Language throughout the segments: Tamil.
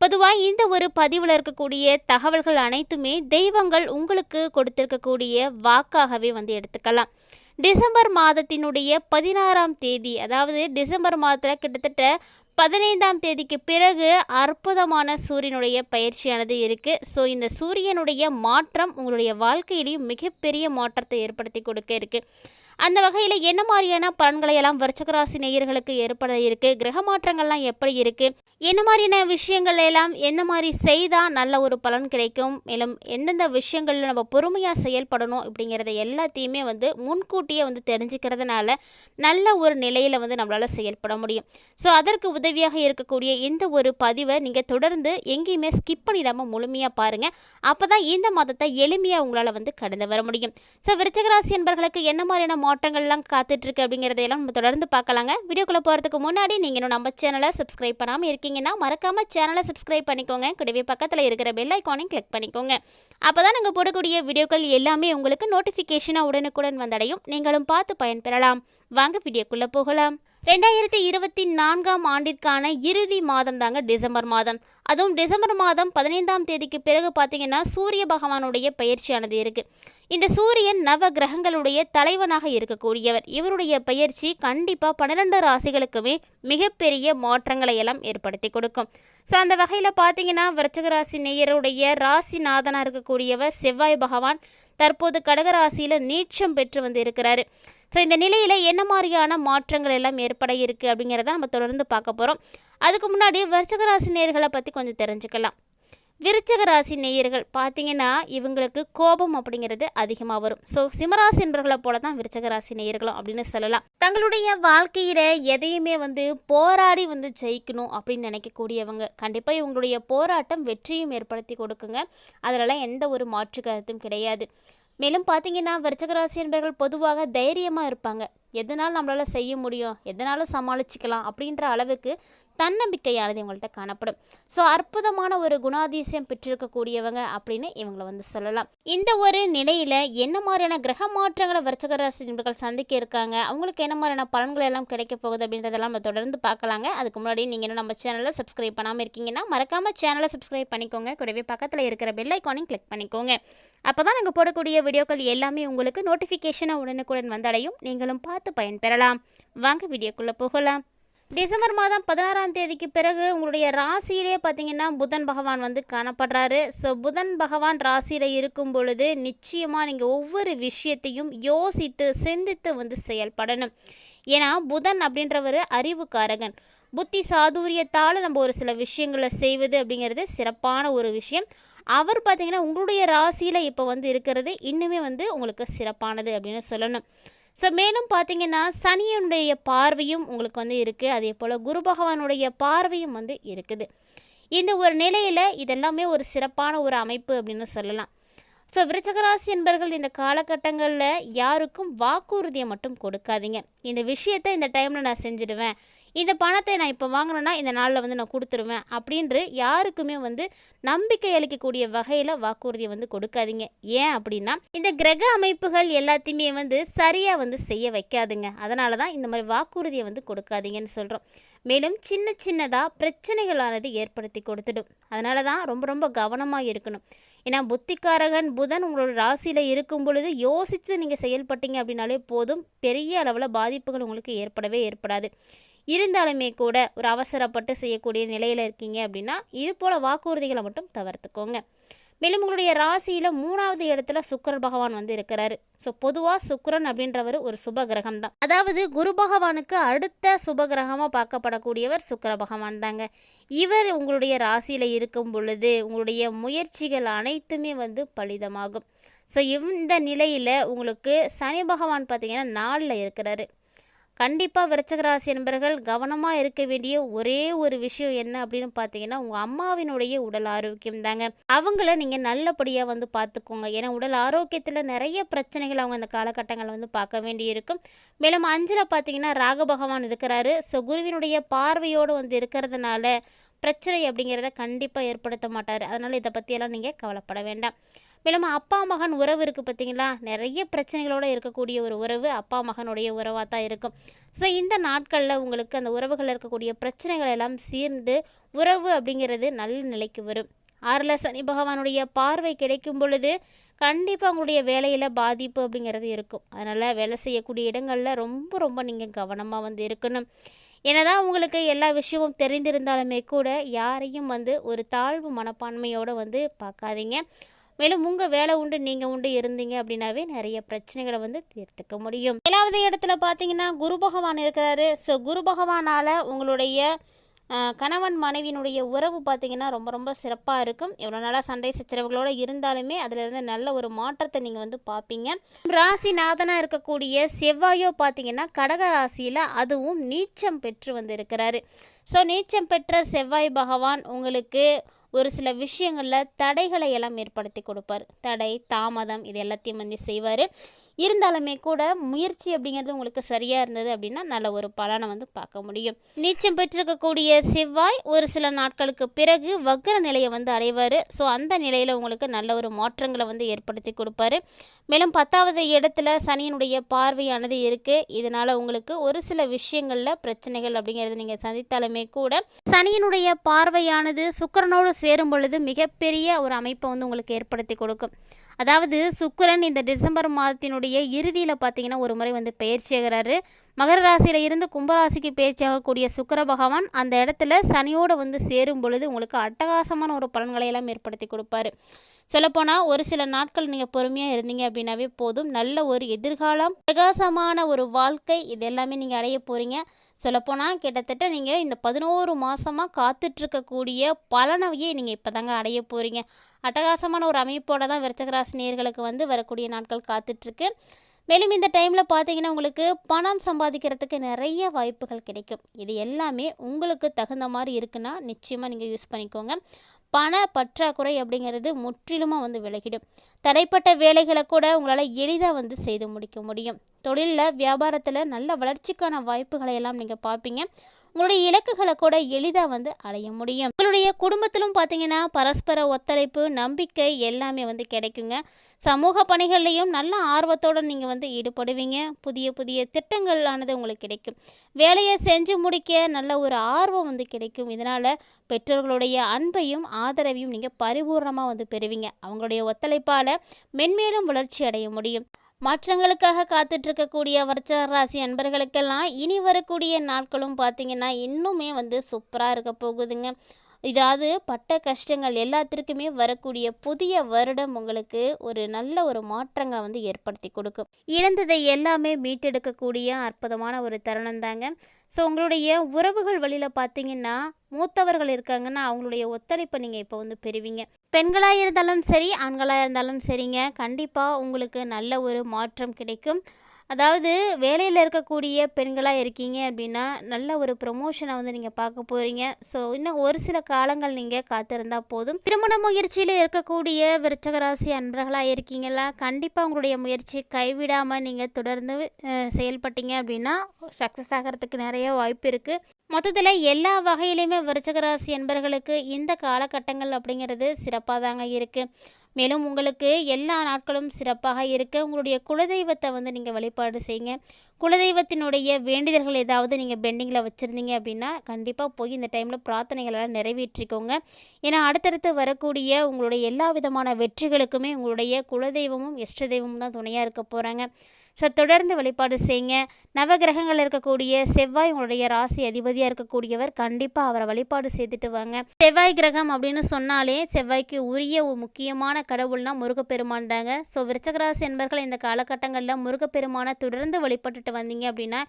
பொதுவாக இந்த ஒரு பதிவில் இருக்கக்கூடிய தகவல்கள் அனைத்துமே தெய்வங்கள் உங்களுக்கு கொடுத்திருக்கக்கூடிய வாக்காகவே வந்து எடுத்துக்கலாம். டிசம்பர் மாதத்தினுடைய பதினாறாம் தேதி அதாவது டிசம்பர் மாதத்தில் கிட்டத்தட்ட பதினைந்தாம் தேதிக்கு பிறகு அற்புதமான சூரியனுடைய பயிற்சியானது இருக்குது ஸோ இந்த சூரியனுடைய மாற்றம் உங்களுடைய வாழ்க்கையிலையும் மிகப்பெரிய மாற்றத்தை ஏற்படுத்தி கொடுக்க இருக்குது அந்த வகையில் என்ன மாதிரியான பலன்களை எல்லாம் விருச்சகராசி நேயர்களுக்கு ஏற்பட இருக்குது கிரக மாற்றங்கள்லாம் எப்படி இருக்குது என்ன மாதிரியான விஷயங்கள் எல்லாம் எந்த மாதிரி செய்தால் நல்ல ஒரு பலன் கிடைக்கும்? மேலும் எந்தெந்த விஷயங்களில் நம்ம பொறுமையாக செயல்படணும் அப்படிங்கிறத எல்லாத்தையுமே வந்து முன்கூட்டியே வந்து தெரிஞ்சுக்கிறதுனால நல்ல ஒரு நிலையில் வந்து நம்மளால் செயல்பட முடியும். ஸோ அதற்கு உதவியாக இருக்கக்கூடிய இந்த ஒரு பதிவை நீங்கள் தொடர்ந்து எங்கேயுமே ஸ்கிப் பண்ணிடாமல் முழுமையாக பாருங்கள் அப்போ தான் இந்த மாதத்தை எளிமையாக உங்களால் வந்து கடந்து வர முடியும். ஸோ விருச்சகராசி என்பர்களுக்கு என்ன மாதிரியான மாற்றங்கள்லாம் காத்துட்ருக்கு அப்படிங்கிறதையெல்லாம் நம்ம தொடர்ந்து பார்க்கலாங்க. வீடியோக்குள்ளே போகிறதுக்கு முன்னாடி நீங்கள் இன்னும் நம்ம சேனலை சப்ஸ்கிரைப் பண்ணாமல் இருக்கீங்கன்னா மறக்காமல் சேனலை சப்ஸ்கிரைப் பண்ணிக்கோங்க. கூடவே பக்கத்தில் இருக்கிற பெல் ஐக்கானையும் கிளிக் பண்ணிக்கோங்க. அப்போ தான் நாங்கள் போடக்கூடிய வீடியோக்கள் எல்லாமே உங்களுக்கு நோட்டிஃபிகேஷனாக உடனுக்குடன் வந்தடையும். நீங்களும் பார்த்து பயன்பெறலாம். வாங்க வீடியோக்குள்ளே போகலாம். ரெண்டாயிரத்தி இருபத்தி நான்காம் ஆண்டிற்கான இறுதி மாதம் தாங்க டிசம்பர் மாதம். அதுவும் டிசம்பர் மாதம் பதினைந்தாம் தேதிக்கு பிறகு பார்த்தீங்கன்னா சூரிய பகவானுடைய பயிற்சியானது இருக்குது இந்த சூரியன் நவ கிரகங்களுடைய தலைவனாக இருக்கக்கூடியவர். இவருடைய பயிற்சி கண்டிப்பாக பன்னிரெண்டு ராசிகளுக்குமே மிகப்பெரிய மாற்றங்களை எல்லாம் ஏற்படுத்தி கொடுக்கும். ஸோ அந்த வகையில் பார்த்தீங்கன்னா விருச்சக ராசி நேயருடைய ராசிநாதனாக இருக்கக்கூடியவர் செவ்வாய் பகவான் தற்போது கடகராசியில் நீட்சம் பெற்று வந்து இருக்கிறாரு. ஸோ இந்த நிலையில் என்ன மாதிரியான மாற்றங்கள் எல்லாம் ஏற்பட இருக்குது அப்படிங்கிறத நம்ம தொடர்ந்து பார்க்க போகிறோம் அதுக்கு முன்னாடி விருச்சக ராசி நேயர்களை பற்றி கொஞ்சம் தெரிஞ்சுக்கலாம். விருச்சக ராசி நேயர்கள் பார்த்தீங்கன்னா இவங்களுக்கு கோபம் அப்படிங்கிறது அதிகமாக வரும். ஸோ சிம்மராசி என்பர்களை போல தான் விருச்சக ராசி நேயர்களும் அப்படின்னு சொல்லலாம். தங்களுடைய வாழ்க்கையில் எதையுமே வந்து போராடி வந்து ஜெயிக்கணும் அப்படின்னு நினைக்கக்கூடியவங்க. கண்டிப்பாக இவங்களுடைய போராட்டம் வெற்றியும் ஏற்படுத்தி கொடுக்குங்க. அதிலலாம் எந்த ஒரு மாற்று கருத்தும் கிடையாது. மேலும் பார்த்தீங்கன்னா விருச்சகராசி என்பவர்கள் பொதுவாக தைரியமாக இருப்பாங்க. எதனால் நம்மளால் செய்ய முடியும்? எதனாலும் சமாளிச்சுக்கலாம்? அப்படின்ற அளவுக்கு தன்னம்பிக்கையானது இவங்கள்ட்ட காணப்படும். ஸோ அற்புதமான ஒரு குணாதிசயம் பெற்றிருக்கக்கூடியவங்க அப்படின்னு இவங்களை வந்து சொல்லலாம். இந்த ஒரு நிலையில் என்ன மாதிரியான கிரக மாற்றங்களை விருச்சகராசி நண்பர்கள் சந்திக்க இருக்காங்க? அவங்களுக்கு என்ன மாதிரியான பலன்கள் எல்லாம் கிடைக்க போகுது அப்படின்றதெல்லாம் நம்ம தொடர்ந்து பார்க்கலாங்க. அதுக்கு முன்னாடி நீங்கள் இன்னும் நம்ம சேனலை சப்ஸ்கிரைப் பண்ணாமல் இருக்கீங்கன்னா மறக்காமல் சேனலை சப்ஸ்கிரைப் பண்ணிக்கோங்க. கூடவே பக்கத்தில் இருக்கிற பெல் ஐக்கானையும் கிளிக் பண்ணிக்கோங்க. அப்போ தான் நாங்கள் போடக்கூடிய வீடியோக்கள் எல்லாமே உங்களுக்கு நோட்டிஃபிகேஷனாக உடனுக்குடன் வந்தடையும். நீங்களும் பார்த்து பயன்பெறலாம். வாங்க வீடியோக்குள்ளே போகலாம். டிசம்பர் மாதம் பதினாறாம் தேதிக்கு பிறகு உங்களுடைய ராசியிலே பார்த்தீங்கன்னா புதன் பகவான் வந்து காணப்படுறாரு. ஸோ புதன் பகவான் ராசியில் இருக்கும் பொழுது நிச்சயமாக நீங்கள் ஒவ்வொரு விஷயத்தையும் யோசித்து சிந்தித்து வந்து செயல்படணும். ஏன்னா புதன் அப்படின்றவர் அறிவுக்காரகன். புத்தி சாதுரியத்தால் நம்ம ஒரு சில விஷயங்களை செய்வது அப்படிங்கிறது சிறப்பான ஒரு விஷயம். அவர் பார்த்திங்கன்னா உங்களுடைய ராசியில் இப்போ வந்து இருக்கிறது இன்னுமே வந்து உங்களுக்கு சிறப்பானது அப்படின்னு சொல்லணும். ஸோ மேலும் பார்த்தீங்கன்னா சனியனுடைய பார்வையும் உங்களுக்கு வந்து இருக்குது அதே போல் குரு பகவானுடைய பார்வையும் வந்து இருக்குது. இந்த ஒரு நிலையில் இதெல்லாமே ஒரு சிறப்பான ஒரு அமைப்பு அப்படின்னு சொல்லலாம். ஸோ விருச்சகராசி என்பர்கள் இந்த காலகட்டங்களில் யாருக்கும் வாக்குறுதியை மட்டும் கொடுக்காதீங்க. இந்த விஷயத்தை இந்த டைமில் நான் செஞ்சுடுவேன். இந்த பணத்தை நான் இப்போ வாங்கினேன்னா இந்த நாளில் வந்து நான் கொடுத்துருவேன் அப்படின்று யாருக்குமே வந்து நம்பிக்கை அளிக்கக்கூடிய வகையில் வாக்குறுதியை வந்து கொடுக்காதீங்க. ஏன் அப்படின்னா இந்த கிரக அமைப்புகள் எல்லாத்தையுமே வந்து சரியாக வந்து செய்ய வைக்காதுங்க. அதனால தான் இந்த மாதிரி வாக்குறுதியை வந்து கொடுக்காதீங்கன்னு சொல்கிறோம் மேலும் சின்ன சின்னதாக பிரச்சனைகளானது ஏற்படுத்தி கொடுத்துடும். அதனால தான் ரொம்ப ரொம்ப கவனமாக இருக்கணும். ஏன்னா புத்திக்காரகன் புதன் உங்களோட ராசியில் இருக்கும் பொழுது யோசித்து நீங்கள் செயல்பட்டீங்க அப்படின்னாலே போதும். பெரிய அளவில் பாதிப்புகள் உங்களுக்கு ஏற்படவே ஏற்படாது. இருந்தாலுமே கூட ஒரு அவசரப்பட்டு செய்யக்கூடிய நிலையில் இருக்கீங்க அப்படின்னா இது போல் வாக்குறுதிகளை மட்டும் தவிர்த்துக்கோங்க. மேலும் உங்களுடைய ராசியில் மூணாவது இடத்துல சுக்கர பகவான் வந்து இருக்கிறாரு. ஸோ பொதுவாக சுக்கரன் அப்படின்றவர் ஒரு சுப கிரகம் தான். அதாவது குரு பகவானுக்கு அடுத்த சுப கிரகமாக பார்க்கப்படக்கூடியவர் சுக்கர பகவான் தாங்க. இவர் உங்களுடைய ராசியில் இருக்கும் பொழுது உங்களுடைய முயற்சிகள் அனைத்துமே வந்து பலிதமாகும். ஸோ இந்த நிலையில் உங்களுக்கு சனி பகவான் பார்த்தீங்கன்னா நாளில் இருக்கிறாரு. கண்டிப்பாக விருச்சகராசி என்பர்கள் கவனமாக இருக்க வேண்டிய ஒரே ஒரு விஷயம் என்ன அப்படின்னு பார்த்தீங்கன்னா உங்கள் அம்மாவினுடைய உடல் ஆரோக்கியம் தாங்க. அவங்கள நீங்கள் நல்லபடியாக வந்து பார்த்துக்கோங்க ஏன்னா உடல் ஆரோக்கியத்தில் நிறைய பிரச்சனைகள் அவங்க இந்த காலகட்டங்களில் வந்து பார்க்க வேண்டியிருக்கும். மேலும் அஞ்சில் பார்த்தீங்கன்னா ராக பகவான் இருக்கிறாரு. ஸோ குருவினுடைய பார்வையோடு வந்து இருக்கிறதுனால பிரச்சனை அப்படிங்கிறத கண்டிப்பாக ஏற்படுத்த மாட்டார். அதனால் இதை பற்றியெல்லாம் நீங்கள் கவலைப்பட வேண்டாம். மேலும் அப்பா மகன் உறவு இருக்குது பார்த்தீங்களா? நிறைய பிரச்சனைகளோடு இருக்கக்கூடிய ஒரு உறவு அப்பா மகனுடைய உறவாக தான் இருக்கும். ஸோ இந்த நாட்களில் உங்களுக்கு அந்த உறவுகளில் இருக்கக்கூடிய பிரச்சனைகள் எல்லாம் சீர்ந்து உறவு அப்படிங்கிறது நல்ல நிலைக்கு வரும். ஆறில் சனி பகவானுடைய பார்வை கிடைக்கும் பொழுது கண்டிப்பாக உங்களுடைய வேலையில் பாதிப்பு அப்படிங்கிறது இருக்கும். அதனால் வேலை செய்யக்கூடிய இடங்களில் ரொம்ப ரொம்ப நீங்கள் கவனமாக வந்து இருக்கணும். என்னதான் உங்களுக்கு எல்லா விஷயமும் தெரிந்திருந்தாலுமே கூட யாரையும் வந்து ஒரு தாழ்வு மனப்பான்மையோடு வந்து பார்க்காதீங்க. மேலும் உங்கள் வேலை உண்டு நீங்கள் உண்டு இருந்தீங்க அப்படின்னாவே நிறைய பிரச்சனைகளை வந்து தீர்த்துக்க முடியும். ஏழாவது இடத்துல பார்த்தீங்கன்னா குரு பகவான் இருக்கிறாரு. ஸோ குரு பகவானால் உங்களுடைய கணவன் மனைவியினுடைய உறவு பார்த்தீங்கன்னா ரொம்ப ரொம்ப சிறப்பாக இருக்கும். எவ்வளோ நாளாக சண்டை சச்சரவுகளோடு இருந்தாலுமே அதிலிருந்து நல்ல ஒரு மாற்றத்தை நீங்கள் வந்து பார்ப்பீங்க. ராசிநாதனாக இருக்கக்கூடிய செவ்வாயோ பார்த்தீங்கன்னா கடக ராசியில் அதுவும் நீச்சம் பெற்று வந்து இருக்கிறாரு. ஸோ நீச்சம் பெற்ற செவ்வாய் பகவான் உங்களுக்கு ஒரு சில விஷயங்களில் தடைகளை எல்லாம் ஏற்படுத்தி கொடுப்பார். தடை தாமதம் இது எல்லாத்தையும் வந்து செய்வார். இருந்தாலுமே கூட முயற்சி அப்படிங்கிறது உங்களுக்கு சரியாக இருந்தது அப்படின்னா நல்ல ஒரு பலனை வந்து பார்க்க முடியும். நீச்சம் பெற்றிருக்கக்கூடிய செவ்வாய் ஒரு சில நாட்களுக்கு பிறகு வக்கர நிலையை வந்து அடைவார். ஸோ அந்த நிலையில் உங்களுக்கு நல்ல ஒரு மாற்றங்களை வந்து ஏற்படுத்தி கொடுப்பாரு. மேலும் பத்தாவது இடத்துல சனியினுடைய பார்வையானது இருக்குது இதனால் உங்களுக்கு ஒரு சில விஷயங்களில் பிரச்சனைகள் அப்படிங்கிறது நீங்கள் சந்தித்தாலுமே கூட சனியினுடைய பார்வையானது சுக்கரனோடு சேரும் பொழுது மிகப்பெரிய ஒரு அமைப்பை வந்து உங்களுக்கு ஏற்படுத்தி கொடுக்கும். அதாவது சுக்கரன் இந்த டிசம்பர் மாதத்தினுடைய இறுதியில் பார்த்தீங்கன்னா ஒரு முறை வந்து பயிற்சியாகிறாரு மகர ராசியில் இருந்து கும்பராசிக்கு பயிற்சியாகக்கூடிய சுக்கர பகவான் அந்த இடத்துல சனியோடு வந்து சேரும் பொழுது உங்களுக்கு அட்டகாசமான ஒரு பலன்களை எல்லாம் ஏற்படுத்தி கொடுப்பாரு. சொல்லப்போனால் ஒரு சில நாட்கள் நீங்கள் பொறுமையாக இருந்தீங்க அப்படின்னாவே போதும். நல்ல ஒரு எதிர்காலம் பிரகாசமான ஒரு வாழ்க்கை இது எல்லாமே நீங்கள் அடைய போகிறீங்க சொல்லப்போனால் கிட்டத்தட்ட நீங்கள் இந்த பதினோரு மாதமாக காத்துட்ருக்கக்கூடிய பலனவையே நீங்கள் இப்போ தாங்க அடைய போகிறீங்க அட்டகாசமான ஒரு அமைப்போட தான் விருச்சகராசி நேர்களுக்கு வந்து வரக்கூடிய நாட்கள் காத்துட்ருக்கு. மேலும் இந்த டைமில் பார்த்தீங்கன்னா உங்களுக்கு பணம் சம்பாதிக்கிறதுக்கு நிறைய வாய்ப்புகள் கிடைக்கும். இது எல்லாமே உங்களுக்கு தகுந்த மாதிரி இருக்குன்னா நிச்சயமாக நீங்கள் யூஸ் பண்ணிக்கோங்க. பண பற்றாக்குறை அப்படிங்கிறது முற்றிலுமாக வந்து விலகிடும். தடைப்பட்ட வேலைகளை கூட உங்களால் எளிதாக வந்து செய்து முடிக்க முடியும். தொழிலில் வியாபாரத்தில் நல்ல வளர்ச்சிக்கான வாய்ப்புகளை எல்லாம் நீங்கள் பார்ப்பீங்க. உங்களுடைய இலக்குகளை கூட எளிதாக வந்து அடைய முடியும். உங்களுடைய குடும்பத்திலும் பார்த்தீங்கன்னா பரஸ்பர ஒத்துழைப்பு நம்பிக்கை எல்லாமே வந்து கிடைக்குங்க. சமூக பணிகள்லையும் நல்ல ஆர்வத்தோடு நீங்கள் வந்து ஈடுபடுவீங்க. புதிய புதிய திட்டங்களானது உங்களுக்கு கிடைக்கும். வேலையை செஞ்சு முடிக்க நல்ல ஒரு ஆர்வம் வந்து கிடைக்கும். இதனால் பெற்றோர்களுடைய அன்பையும் ஆதரவையும் நீங்கள் பரிபூர்ணமாக வந்து பெறுவீங்க. அவங்களுடைய ஒத்துழைப்பால் மென்மேலும் வளர்ச்சி அடைய முடியும். மாற்றங்களுக்காக காத்துட்ருக்கக்கூடிய வர்ச்சக ராசி அன்பர்களுக்கெல்லாம் இனி வரக்கூடிய நாட்களும் பார்த்தீங்கன்னா இன்னுமே வந்து சூப்பராக இருக்க போகுதுங்க. இதாவது பட்ட கஷ்டங்கள் எல்லாத்திற்குமே வரக்கூடிய புதிய வருடம் உங்களுக்கு ஒரு நல்ல ஒரு மாற்றங்களை வந்து ஏற்படுத்தி கொடுக்கும். இழந்ததை எல்லாமே மீட்டெடுக்கக்கூடிய அற்புதமான ஒரு தருணம் தாங்க. ஸோ உங்களுடைய உறவுகள் வழியில் பார்த்தீங்கன்னா மூத்தவர்கள் இருக்காங்கன்னா அவங்களுடைய ஒத்துழைப்பை நீங்கள் இப்போ வந்து பெறுவீங்க. பெண்களாக இருந்தாலும் சரி ஆண்களாக இருந்தாலும் சரிங்க. கண்டிப்பாக உங்களுக்கு நல்ல ஒரு மாற்றம் கிடைக்கும். அதாவது வேலையில் இருக்கக்கூடிய பெண்களாக இருக்கீங்க அப்படின்னா நல்ல ஒரு ப்ரொமோஷனை வந்து நீங்கள் பார்க்க போகிறீங்க ஸோ இன்னும் ஒரு சில காலங்கள் நீங்கள் காத்திருந்தா போதும். திருமண முயற்சியில் இருக்கக்கூடிய விருச்சகராசி அன்பர்களாக இருக்கீங்களா? கண்டிப்பாக உங்களுடைய முயற்சி கைவிடாமல் நீங்கள் தொடர்ந்து செயல்பட்டீங்க அப்படின்னா சக்ஸஸ் ஆகிறதுக்கு நிறைய வாய்ப்பு இருக்குது மொத்தத்தில் எல்லா வகையிலையுமே விருச்சகராசி என்பர்களுக்கு இந்த காலகட்டங்கள் அப்படிங்கிறது சிறப்பாக தாங்க இருக்குது மேலும் உங்களுக்கு எல்லா நாட்களும் சிறப்பாக இருக்க உங்களுடைய குலதெய்வத்தை வந்து நீங்கள் வழிபாடு செய்யுங்க. குலதெய்வத்தினுடைய வேண்டுதல்கள் ஏதாவது நீங்கள் பெண்டிங்கில் வச்சுருந்தீங்க அப்படின்னா கண்டிப்பாக போய் இந்த டைமில் பிரார்த்தனைகளெல்லாம் நிறைவேற்றிக்கோங்க. ஏன்னா அடுத்தடுத்து வரக்கூடிய உங்களுடைய எல்லா விதமான வெற்றிகளுக்குமே உங்களுடைய குலதெய்வமும் இஷ்ட தெய்வமும் தான் துணையாக இருக்க போகிறாங்க ஸோ தொடர்ந்து வழிபாடு செய்யுங்க நவகிரகங்கள் இருக்கக்கூடிய செவ்வாய் உங்களுடைய ராசி அதிபதியாக இருக்கக்கூடியவர் கண்டிப்பாக அவரை வழிபாடு செய்துட்டு வாங்க. செவ்வாய் கிரகம் அப்படின்னு சொன்னாலே செவ்வாய்க்கு உரிய ஒரு முக்கியமான கடவுள்னா முருகப்பெருமான் தாங்க. ஸோ விருச்சகராசி என்பர்கள் இந்த காலகட்டங்களில் முருகப்பெருமானை தொடர்ந்து வழிபட்டுட்டு வந்தீங்க அப்படின்னா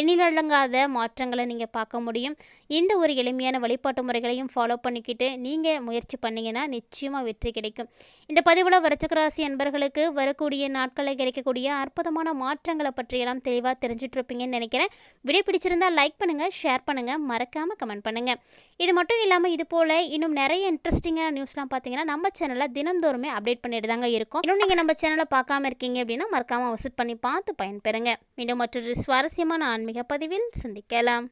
எண்ணிலடங்காத மாற்றங்களை நீங்கள் பார்க்க முடியும். இந்த ஒரு எளிமையான வழிபாட்டு முறைகளையும் ஃபாலோ பண்ணிக்கிட்டு நீங்கள் முயற்சி பண்ணிங்கன்னா நிச்சயமாக வெற்றி கிடைக்கும். இந்த பதிவில் விருச்சகராசி என்பர்களுக்கு வரக்கூடிய நாட்களில் கிடைக்கக்கூடிய அற்புதமான மாற்றங்களை பற்றியெல்லாம் தெளிவாக தெரிஞ்சிட்ருப்பீங்கன்னு நினைக்கிறேன். வீடியோ பிடிச்சிருந்தால் லைக் பண்ணுங்கள் ஷேர் பண்ணுங்கள் மறக்காமல் கமெண்ட் பண்ணுங்கள் இது மட்டும் இல்லாமல் இது போல் இன்னும் நிறைய இன்ட்ரெஸ்டிங்கான நியூஸ்லாம் பார்த்தீங்கன்னா நம்ம சேனலில் தினந்தோறுமே அப்டேட் பண்ணிட்டு தாங்க இருக்கும். இன்னும் நீங்கள் நம்ம சேனலை பார்க்காம இருக்கீங்க அப்படின்னா மறக்காமல் விசிட் பண்ணி பார்த்து பயன்பெறுங்க. மீண்டும் மற்றொரு சுவாரஸ்யமான ஆன்மீக பதிவில் சந்திக்கலாம்.